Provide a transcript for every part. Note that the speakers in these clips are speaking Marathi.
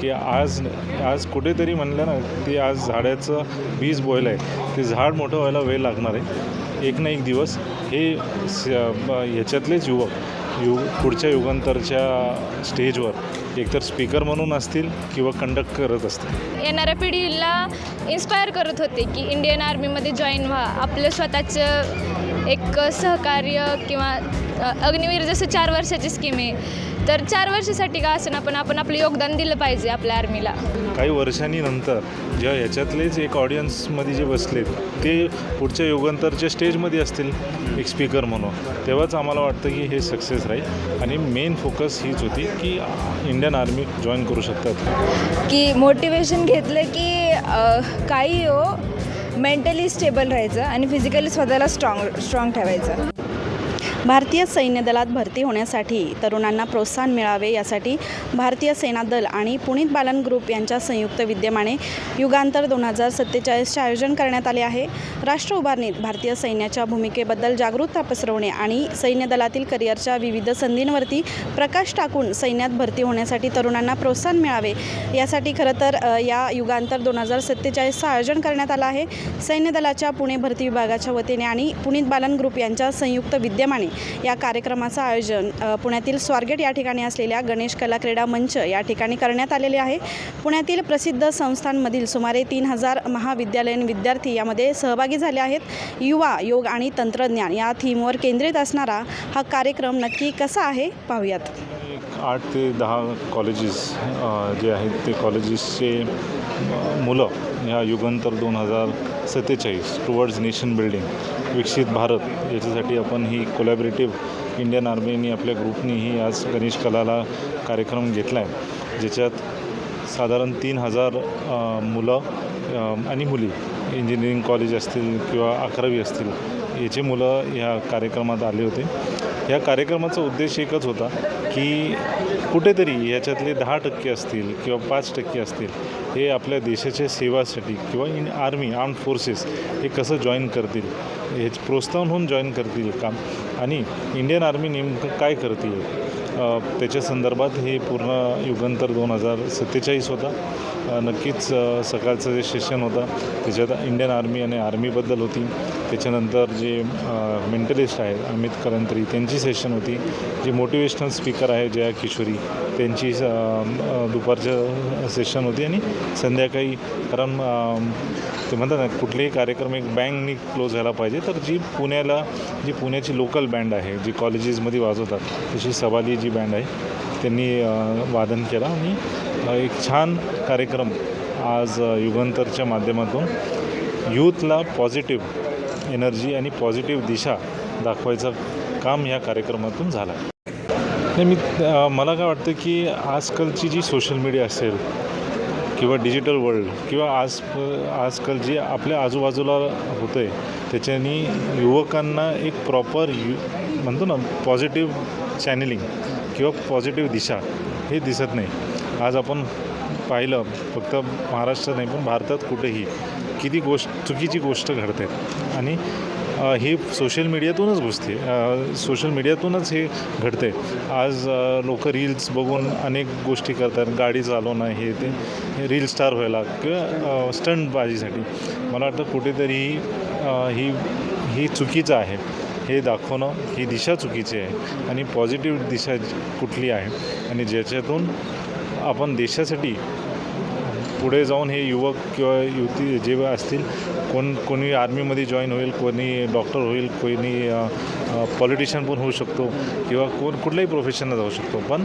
की आज आज कुठेतरी म्हणलं ना की आज झाडाचं बीज बोयलं आहे ते झाड मोठं व्हायला वेळ लागणार आहे. एक ना एक दिवस हे स- ब- ह्याच्यातलेच युवक यु पुढच्या युगांतरच्या स्टेजवर एकतर स्पीकर म्हणून असतील किंवा कंडक्ट करत असतील. येणाऱ्या पिढीला इन्स्पायर करत होते की इंडियन आर्मीमध्ये जॉईन व्हा. आपलं स्वतःचं एक सहकार्य किंवा अग्निवीर जसं चार वर्षाची स्कीम आहे तर चार वर्षासाठी का असं ना पण आपण आपलं योगदान दिलं पाहिजे आपल्या आर्मीला काही वर्षांनी नंतर जेव्हा ह्याच्यातलेच एक ऑडियन्समध्ये जे बसलेत ते पुढच्या युगांतरच्या स्टेजमध्ये असतील एक स्पीकर म्हणून तेव्हाच आम्हाला वाटतं की हे सक्सेस राहील. आणि मेन फोकस हीच होती की इंडियन आर्मी जॉईन करू शकतात. की मोटिवेशन घेतलं की अ, काही हो मेंटली स्टेबल राहायचं आणि फिजिकली स्वतःला स्ट्रॉंग स्ट्रॉंग ठेवायचं. भारतीय सैन्य दलात भरती होण्यासाठी तरुणांना प्रोत्साहन मिळावे यासाठी भारतीय सेना दल आणि पुणित बालन ग्रुप यांच्या संयुक्त विद्यमाने युगांतर दोन हजार सत्तेचाळीसचे आयोजन करण्यात आले आहे. राष्ट्र उभारणीत भारतीय सैन्याच्या भूमिकेबद्दल जागरूकता पसरवणे आणि सैन्य दलातील करिअरच्या विविध संधींवरती प्रकाश टाकून सैन्यात भरती होण्यासाठी तरुणांना प्रोत्साहन मिळावे यासाठी खरं तर या युगांतर दोन हजार सत्तेचाळीसचं आयोजन करण्यात आलं आहे. सैन्य दलाच्या पुणे भरती विभागाच्या वतीने आणि पुणित बालन ग्रुप यांच्या संयुक्त विद्यमाने या कार्यक्रमाचं आयोजन पुण्यातील स्वारगेट या ठिकाणी असलेल्या गणेश कला क्रीडा मंच या ठिकाणी करण्यात आलेले आहे. पुण्यातील प्रसिद्ध संस्थांमधील सुमारे तीन हजार महाविद्यालयीन विद्यार्थी यामध्ये सहभागी झाले आहेत. युवा योग आणि तंत्रज्ञान या थीमवर केंद्रित असणारा हा कार्यक्रम नक्की कसा आहे पाहूयात. आठ ते दहा कॉलेजेस जे आहेत ते कॉलेजेसचे मुलं ह्या युगांतर दोन हजार सत्तेचाळीस टुवर्ड्स नेशन बिल्डिंग विकसित भारत याच्यासाठी आपण ही कोलॅबरेटिव्ह इंडियन आर्मीनी आपल्या ग्रुपनी ही आज गणेश कलाला कार्यक्रम घेतला आहे ज्याच्यात साधारण तीन हजार मुलं आणि मुली इंजिनिअरिंग कॉलेज असतील किंवा अकरावी असतील याचे मुलं ह्या कार्यक्रमात आले होते. या कार्यक्रमाचा उद्देश एकच होता की कुठेतरी ह्याच्यातले दहा टक्के असतील किंवा पाच टक्के असतील हे आपल्या देशाच्या सेवासाठी किंवा इन आर्मी आर्म फोर्सेस हे कसं जॉईन करतील? हे प्रोत्साहन होऊन जॉईन करतील काम? आणि इंडियन आर्मी नेमकं काय करतील? त्याच्या संदर्भात हे पूर्ण युगांतर दोन हजार सत्तेचाळीस होता. नक्कीच सकाळचं जे सेशन होतं त्याच्यात इंडियन आर्मी आणि आर्मीबद्दल होती. त्याच्यानंतर जे मेंटलिस्ट आहेत अमित करंत्री त्यांची सेशन होती. जे मोटिवेशनल स्पीकर आहे जया किशोरी त्यांची दुपारचं सेशन होती. आणि संध्याकाळी कारण ते म्हणतात ना कुठलेही कार्यक्रम एक बँकनी क्लोज झाला पाहिजे. तर जी पुण्याला जी पुण्याची लोकल बँड आहे जी कॉलेजेसमध्ये वाजवतात तशी सवाली जी बँड आहे त्यांनी वादन केलं आणि एक छान कार्यक्रम आज अ, युगांतरच्या माध्यमातून यूथला पॉझिटिव्ह एनर्जी आणि पॉझिटिव्ह दिशा दाखवायचं काम ह्या कार्यक्रमातून झालं. नाही मी मला काय वाटतं की आजकालची जी सोशल मीडिया असेल किंवा डिजिटल वर्ल्ड किंवा आज आजकाल जे आपल्या आजूबाजूला होतं आहे त्याच्यानी युवकांना एक प्रॉपर यु म्हणतो ना पॉझिटिव्ह चॅनलिंग किंवा पॉझिटिव्ह दिशा हे दिसत नाही. आज आपण पाहिलं फक्त महाराष्ट्रात नाही पण भारतात कुठेही किती गोष्ट चुकीची गोष्ट घडते. आणि हे सोशल मीडियातूनच घुसते. सोशल मीडियातूनच हे घडते. आज लोक रील्स बघून अनेक गोष्टी करतात. गाडी चालवणं हे ते हे रील स्टार व्हायला किंवा स्टंटबाजीसाठी मला वाटतं कुठेतरी ही ही चुकीचं आहे. हे दाखवणं ही दिशा चुकीची आहे आणि पॉझिटिव्ह दिशा कुठली आहे आणि ज्याच्यातून आपण देशासाठी पुढे जाऊन हे युवक किंवा युवती जे असतील कोण कोणी आर्मीमध्ये जॉईन होईल कोणी डॉक्टर होईल कोणी पॉलिटिशियन पण होऊ शकतो किंवा कोण कुठल्याही प्रोफेशनला जाऊ शकतो. पण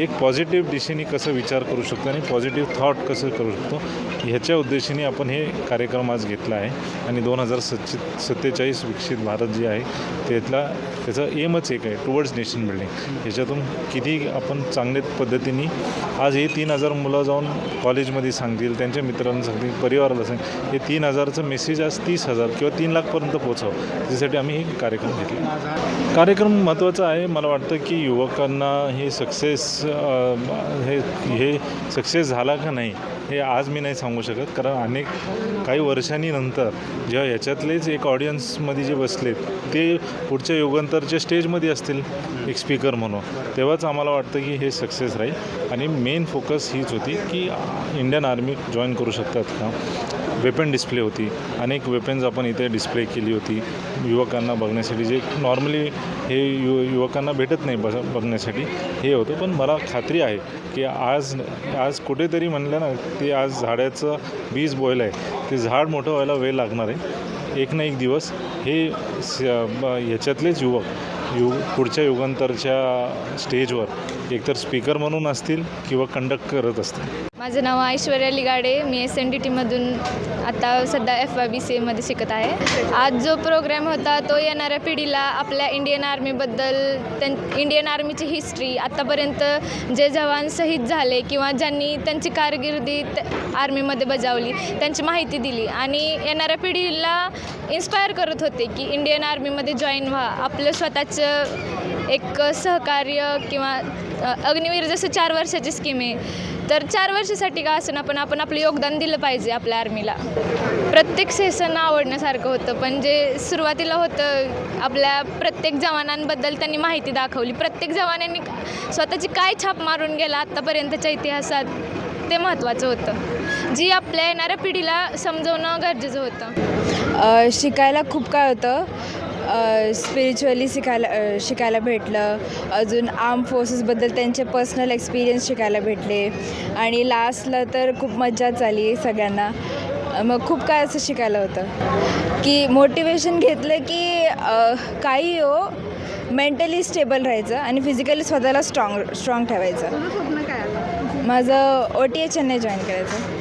एक पॉझिटिव्ह दिशेने कसं विचार करू शकतो आणि पॉझिटिव्ह थॉट कसं करू शकतो ह्याच्या उद्देशाने आपण हे कार्यक्रम आज घेतला आहे. आणि दोन हजार सच्चे सत्तेचाळीस विकसित भारत जे आहे त्यातला त्याचं एमच एक आहे टुवर्ड्स नेशन बिल्डिंग ह्याच्यातून किती आपण चांगल्या पद्धतीने आज हे तीन हजार मुलं जाऊन कॉलेजमध्ये सांगतील त्यांच्या मित्रांना सांगतील परिवाराला सांगतील हे तीन हजारचं मेसेज आज तीस हजार किंवा तीन लाखपर्यंत पोहोचावं. त्यासाठी आम्ही हे कार्यक्रम घेतला. कार्यक्रम महत्त्वाचा आहे. मला वाटतं की युवकांना हे सक्सेस हे हे सक्सेस झाला का नाही हे आज मी नाही सांगू सांगू शकत? कारण अनेक काही वर्षांनी नंतर जेव्हा ह्याच्यातलेच एक ऑडियन्समध्ये जे बसलेत ते पुढच्या युगांतरच्या स्टेजमध्ये असतील एक स्पीकर म्हणून. तेव्हाच आम्हाला वाटतं की हे सक्सेस राहील. आणि मेन फोकस हीच होती की इंडियन आर्मी जॉईन करू शकतात का? वेपन डिस्प्ले होती. अनेक वेपन्स आपण इथे डिस्प्ले केली होती. युवकांना बघण्यासाठी जे नॉर्मली हे यु युवकांना भेटत नाही बघ बघण्यासाठी हे होतं. पण मला खात्री आहे की आज आज कुठेतरी म्हणलं ना ते आज झाडाचं बीज बोयलं आहे. ते झाड मोठं व्हायला वेळ लागणार आहे. एक ना एक दिवस हे स ब- ह्याच्यातलेच युवक यु पुढच्या युगांतरच्या स्टेजवर एकतर स्पीकर म्हणून असतील किंवा कंडक्ट करत असतील. माझं नाव ऐश्वर्या लिगाडे. मी एस एन डी टीमधून आता सध्या एफ वाय बी सी एमध्ये शिकत आहे. आज जो प्रोग्राम होता तो येणाऱ्या पिढीला आपल्या इंडियन आर्मीबद्दल त्यां इंडियन आर्मीची हिस्ट्री आत्तापर्यंत जे जवान शहीद झाले किंवा ज्यांनी त्यांची कारकिर्दी आर्मीमध्ये बजावली त्यांची माहिती दिली. आणि येणाऱ्या पिढीला इन्स्पायर करत होते की इंडियन आर्मीमध्ये जॉईन व्हा. आपलं स्वतःचं एक सहकार्य किंवा अग्निवीर जसं चार वर्षाची स्कीम आहे तर चार वर्षासाठी का असं पण आपण आपलं योगदान दिलं पाहिजे आपल्या आर्मीला प्रत्येक सेशन आवडण्यासारखं होतं पण जे सुरुवातीला होतं आपल्या प्रत्येक जवानांबद्दल त्यांनी माहिती दाखवली. प्रत्येक जवानांनी स्वतःची काय छाप मारून गेला आत्तापर्यंतच्या इतिहासात ते महत्त्वाचं होतं. जी आपल्या येणाऱ्या पिढीला समजवणं गरजेचं होतं. शिकायला खूप काय होतं. स्पिरिच्युअली शिकायला शिकायला भेटलं. अजून आर्म फोर्सेसबद्दल त्यांचे पर्सनल एक्सपिरियन्स शिकायला भेटले. आणि लास्टला तर खूप मज्जाच आली सगळ्यांना. मग खूप काय असं शिकायला होतं. की मोटिवेशन घेतलं की काही हो मेंटली स्टेबल राहायचं आणि फिजिकली स्वतःला स्ट्रॉंग स्ट्रॉंग ठेवायचं. माझं O T A Chennai join करायचं.